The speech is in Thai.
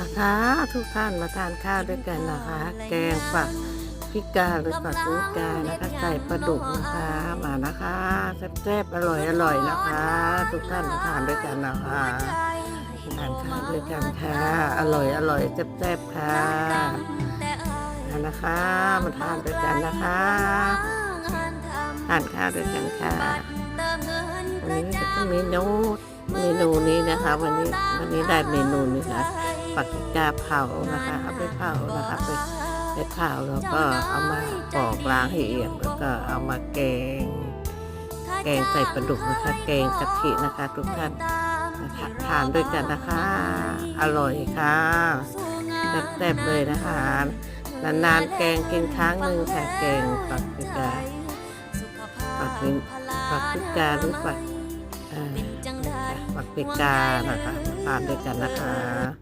นะคะ ทุกท่านมาทานข้าวด้วยกันนะคะ แกงฝักพิกาหรือฝักพิกานะคะใส่ปลาดุกนะคะมานะคะแซ่บๆอร่อยอร่อยนะคะ ทุกท่านมาทานด้วยกันนะคะทานข้าวด้วยกันค่ะอร่อยอร่อยแซ่บๆค่ะมานะคะมาทานด้วยกันนะคะทานข้าวด้วยกันค่ะวันนี้ก็เมนูเมนูนี้นะคะ วันนี้วันนี้ได้เมนูนี้ค่ะ ปักกิกาเผานะคะ เอาไปเผานะคะไปไปเผาแล้วก็เอามาปอกล้างให้เอียมแล้วก็เอามาแกง แกงใส่ปลาดุกนะคะ แกงกะทินะคะ ทุกท่านนะคะทานด้วยกันนะคะ อร่อยค่ะแซ่บๆเลยนะคะ นานๆแกงกินครั้งหนึ่งค่ะแกงปักกิกาปักกิปักกิกาหรือปักปักกิกานะคะทานด้วยกันนะคะ